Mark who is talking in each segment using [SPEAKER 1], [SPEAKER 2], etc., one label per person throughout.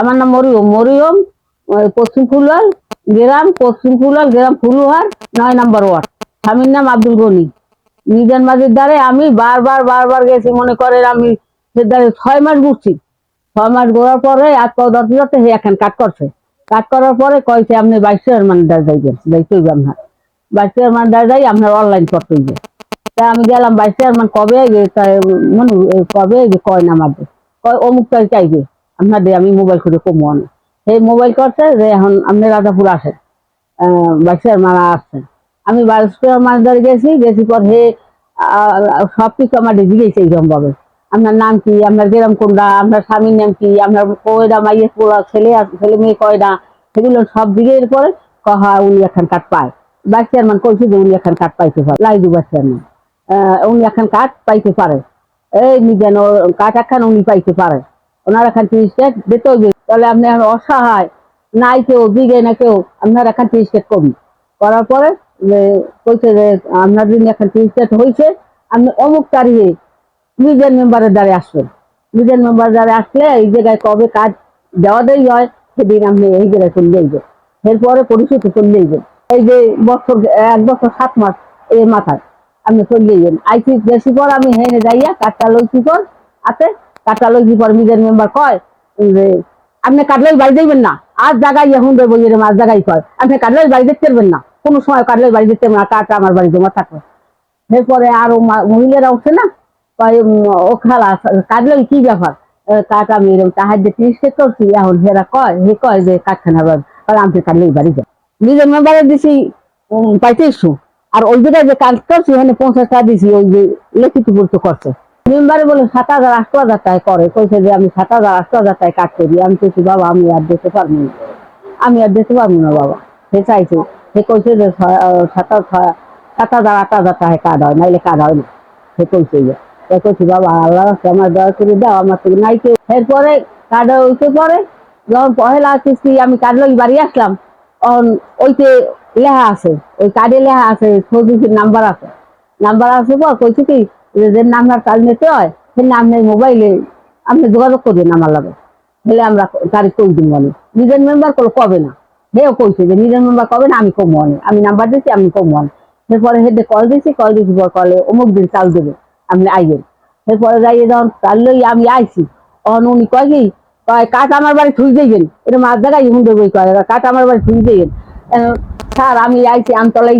[SPEAKER 1] আমার নাম মরিয়ম। মরিয়ম পশ্চিম ফুলওয়াল, গ্রাম পশ্চিম ফুলওয়াল, গ্রাম ফুলুহার, নয় নাম্বার ওয়ার্ড। স্বামীর নাম আব্দুল গনি। নিজের মাঝের দ্বারে আমি বারবার বারবার গেছি, মনে করেন আমি সে দ্বারে ছয় মাস ঘুরছি। ছয় মাস ঘোরার পরে আজ দশ দিনতে হে এখন কাট করছে। কাট করার পরে কয়েছে আপনি বাইশ হাজার মানে দ্বার যাইবেন, যাইতে হইবে আপনার। বাইশ হাজার মানে দ্বার যাই, আপনার অনলাইন করতে হইবে। তা আমি গেলাম বাইশ হাজার মানে কবে আইবে? তাই মনু, কবে আইবে? কয় না আমাদের কয়, অমুক তারিখ আইবে। আপনাদের আমি মোবাইল খুঁজে কমো না। সেই মোবাইল করছে যে এখন আপনি রাজাপুর আসেন। আহ, বাইশ হাজার মারা আসছেন আমি বাইশ মাছ ধরে গেছি গেছি পর হে সব কিছু আমার জিজ্ঞেস এইরকম ভাবে। আপনার নাম কি? আপনার গ্রাম কোনটা? আপনার স্বামীর নাম কি? আপনার কয়টা মাইয়ে পোলা ছেলে ছেলে মেয়ে কয়টা? সেগুলো সব দিকের পরে কহা উনি এখন কাঠ পায়। বাইশ চেয়ারম্যান কইছে যে উনি এখন কাঠ পাইতে পারে। লাইজু বাইশ চেয়ারম্যান। উনি এখন কাঠ পাইতে পারে। এই নিজেন কাঠ এখন উনি পাইতে পারে। ওনার এখন তিরিশ টাকা দিতে হইবে তাহলে আপনি অসহায়, নাই কেউ দিকে না কেউ, আপনার এখন তিরিশ টাকা কমি করার পরে কইছে যে, আপনার দিন এখন তিরিশ টাকা হয়েছে, আপনি অমুক তারিখে নিজের মেম্বারের দ্বারা আসবেন। নিজের মেম্বার দ্বারা আসলে এই জায়গায় কবে কাজ দেওয়া দেই হয়, সেদিন আপনি এই জায়গায় চলে যাইবেন। এরপরে পরিচিত চলে যাইবেন। এই যে বছর, এক বছর সাত মাস এই মাথায় আপনি চলে যাইবেন। আইসি বেশি পর আমি হেনে যাইয়া কাজটা লইছি পর আছে নিজের মেম্বার কয় যে, আপনি বাড়ি না। আজ জায়গায় এখন জায়গায় কয়, আপনি বাড়ি দেখতে পারবেন না। সময় বাড়ি দেখতে না কাঠটা আমার বাড়ি জমা থাকবে। এরপরে আরও মহিলারা উঠছে না ও কাটলে কি ব্যাপার? আমি এরকম তাহার যে করছি, এখন হেরা কয়, হে কয় যে আমি বাড়ি দিছি আর ওই যে কাজ করছি ওখানে পঞ্চাশ টাকা দিছি, ওই যে লিখিত করছে। মেম্বারে বলে সাত হাজার, আট হাজার টাকা করে। কইছে যে আমি সাত হাজার, আট হাজার টাকা কাট করি। আমি কইছি, বাবা, আমি আর দিতে পারব না। আমি আর দিতে পারব না, বাবা। সে চাইছে। সে কইছে যে সাত সাত হাজার, আট হাজার টাকা কার্ড হয়, নাইলে কার্ড হয় না। সে কইছে যে, সে কইছি, বাবা, আল্লাহ আমার দয়া করে দাও, আমার থেকে নাই কেউ এরপরে কার্ড হইতে পরে যখন পহেলা কিস্তি আমি কার্ড লই বাড়ি আসলাম ওইতে লেখা আছে, ওই কার্ডে লেখা আছে সৌদির নাম্বার আছে। নাম্বার আছে পর কইছি কি যে নাম্বার কাল নিতে হয় সে নাম নেই মোবাইলে আপনি যোগাযোগ করবেন আমার লাগে। তাহলে আমরা তারিখ কই দিন বলে নিজের মেম্বার করলে কবে না। হেও কইছে যে নিজের মেম্বার কবে না আমি কম অনে আমি নাম্বার দিচ্ছি আমি কম অনে এরপরে হেডে কল দিছি কল দিছি পর কলে অমুক দিন চাল দেবে আপনি আইবেন। এরপরে যাইয়ে যখন চাল লই আমি আইছি তখন উনি কয় কি কয় কাঠ আমার বাড়ি থুই যাইবেন এটা মাছ জায়গায় হুন্ডে বই কয় কাঠ আমার বাড়ি থুই যাইবেন আহ, স্যার আমি আইছি আমতলাই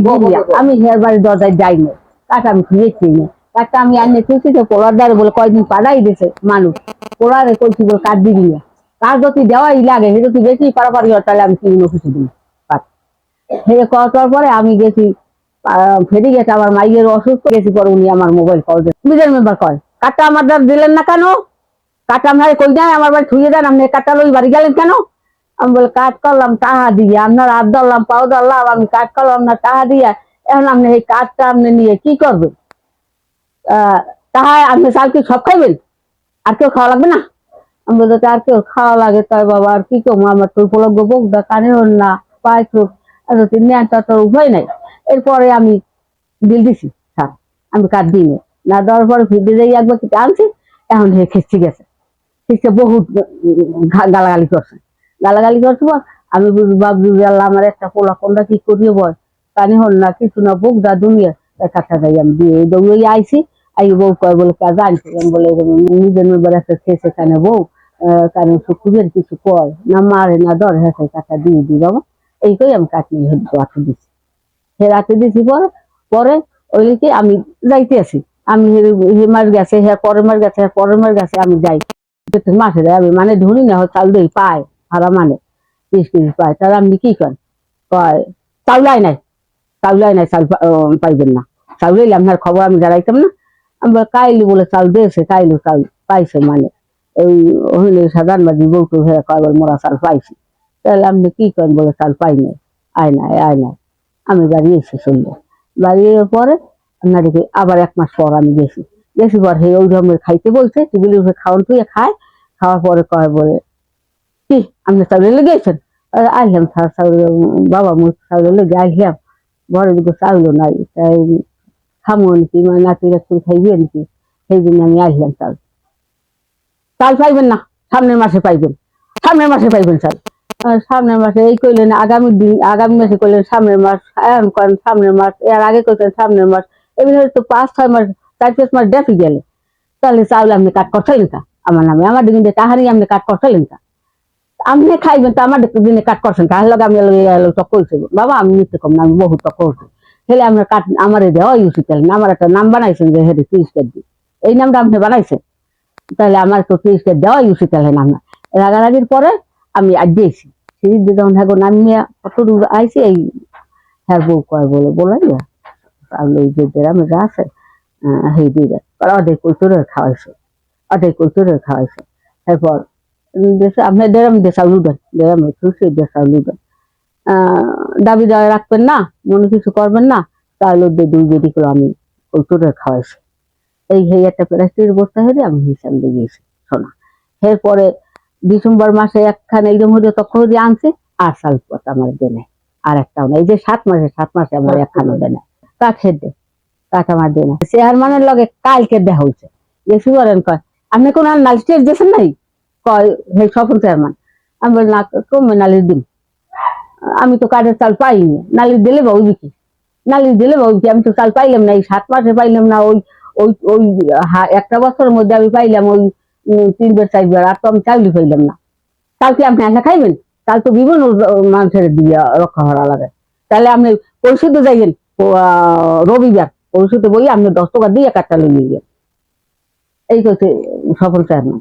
[SPEAKER 1] আমি হের বাড়ির দরজায় যাই না কাঠ আমি খুঁজেছি না। কাঠটা আমি আনিয়ে খুঁজছি তো পোলার দ্বারে বলে কয়দিন পাড়াই দিছে মানুষ। পোলারে কইছি বলে কাঠ দিবি না? কাঠ যদি দেওয়াই লাগে, সে যদি বেশি পারাপারি তাহলে আমি কিনে খুশি দিই হেরে করার পরে আমি গেছি ফেরে গেছে আমার মাইয়ের অসুস্থ, গেছি পরে উনি আমার মোবাইল কল দিয়ে নিজের মেম্বার কয়? কাটা আমার দ্বার দিলেন না কেন? কাটা আপনার কই যায় আমার বাড়ি থুয়ে দেন, আপনি কাটা লই বাড়ি গেলেন কেন? আমি বলে কাজ করলাম, টাহা দিয়ে। আপনার হাত ধরলাম, পাও ধরলাম, আমি কাজ করলাম না, টাহা দিয়ে। এখন আপনি এই কাজটা আপনি নিয়ে কি করবেন? তাহা আপনি চাল কি সব খাইবেন? আর কেউ খাওয়া লাগবে না? আমি বলতে আর কেউ খাওয়া লাগে, তাই বাবা, আর কি করব? আমার তো উপলব্ধ বোকটা কানে হল না, পায়ে চোখ যদি নেন তা তো উভয় নাই। এরপরে আমি বিল দিছি, স্যার, আমি কাট দিই নি। না দেওয়ার পরে ফিরে যাই একবার কিছু আনছি, এখন হে খেসছি গেছে। খেসছে বহুত গালাগালি করছে। গালাগালি করছে বল, আমি যে আল্লাহ আমার একটা পোলা কোনটা কি করিয়ে বল? কানে হল না, কিছু না বুক দা দুনিয়া বউ কয় বলে আমি বলে নিজের আহ, কানে শুকুরের কিছু কয় না মারে না হ্যাঁ কাটা দিয়ে দিই এই কই আমি কাট নিয়ে রাতে দিছি। দিছি পরে ওই আমি যাইতে আছি। আমি মার গেছে হ্যাঁ পরের মার গেছে হ্যাঁ পরের মার গেছে আমি যাই। মাসে যাই আমি মানে ধরি না চাল দিই পায় ভাড়া মানে তিরিশ কেজি পায় আপনি কি করেন? কয় চাউলাই নাই চাউলাই নাই চাল পাইবেন না। চাউল এলে আপনার খবর আমি জানাইতাম না। আমি বলি, কাইলি বলে চাল দিয়েছে কাইলি চাল পাইছে মানে। এই হইলে সাধারণ বাজি বউটু হয়ে কয় বলে মোরা চাল পাইছি। তাহলে আপনি কি করেন বলে চাল পাই নাই? আয় নাই আয় নাই। আমি বাড়ি এসে চললে বাড়ি পরে আপনার দেখি আবার এক মাস পর আমি গেছি। গেছি পর হে ওই রকমের খাইতে বলছে টেবিলের উপরে খাওয়ান তুই খায়। খাওয়ার পরে কয় বলে কি আপনি চাউলে লেগেছেন আইলাম চাউল বাবা মুখ চাউলে লেগে আইলাম। বড় দিকে চাউলও নাই তাই খামো নাকি মানে নাতিরা চুল খাইবে নাকি সেই জন্য আমি আসলাম চাল চাল পাইবেন না সামনের মাসে পাইবেন। সামনের মাসে পাইবেন আহ, সামনের মাসে এই কইলেন আগামী দিন আগামী মাসে কইলেন সামনের মাস এম করেন সামনের মাস এর আগে কইলেন সামনের মাস। এমনি তো পাঁচ ছয় মাস চার পাঁচ মাস ডেফি গেলে। তাহলে চাউল আপনি কাট করছিলেন কা আমার নামে। আমার দিন তাহারই আপনি কাট করছিলেন কা আপনি খাইবেন তো আমার দিনে কাট করছেন কার লগে আমি চক কইছি বাবা আমি নিতে কম না আমি বহু চক করছি হেলে আপনার কাট, আমার দেওয়া ইউসি তেল আমার একটা নাম বানাইছেন যে হেরে তিরিশ কেজি এই নামটা আপনি বানাইছেন? তাহলে আমার তো তিরিশ কেজি দেওয়া ইউসি তেল নাম না। রাগারাগির পরে আমি আজ দিয়েছি। দিয়ে যখন হ্যাঁ নামিয়ে কত দূর আইছি, এই হ্যাঁ বউ কয় বলে বলাই আর ওই যে গ্রামে যা আছে সেই দিয়ে ওরা অর্ধেক কৈতরে খাওয়াইছে, অর্ধেক কৈতরে খাওয়াইছে। এরপর দেশে, আপনি দেড়াম দেশা লুডেন দেড়াম খুশি দেশা লুডেন দাবি দাওয়া রাখবেন না মনে কিছু করবেন না, তাহলে ওদের দুই বেটি করে আমি কৈতরে খাওয়াইছি এই সেই একটা প্লাস্টিকের বস্তা হেরে আমি হিসাব দিয়ে গেছি শোনা। এরপরে ডিসেম্বর মাসে একখান এইরকম হলে তখন হলে আনছে, আর সাল পথ আমার দেনে। আর একটাও না, এই যে সাত মাসে সাত মাসে আমার একখানও দেনে। কাঠের দে, কাঠ আমার দেনে। চেয়ারম্যানের লগে কালকে দেখা হয়েছে যে সুবরেন কয়, আপনি কোন নালিশ দিয়েছেন নাই? কয়, হে স্বপন চেয়ারম্যান। আমি বলি, না, কমে নালিশ দিন। আমি তো কাঠের চাল পাইনি। নালিশ দিলে বাবু বিকি নালিশ দিলে বাবু বিকি আমি তো চাল পাইলাম না এই সাত মাসে পাইলাম না ওই ওই ওই একটা বছরের মধ্যে আমি পাইলাম ওই উম, তিনবার চারবার আর তো আমি চাউলি পাইলাম না। চাল কি আপনি একা খাইবেন? চাল তো বিভিন্ন মানুষের দিয়ে রক্ষা করা লাগে। তাহলে আপনি পরিশুদ্ধ যাইবেন রবিবার। পরিশুদ্ধ বই আপনি দশ টাকা দিয়ে লইয়ে গিয়ে এই করছে সফল চেয়ারম্যান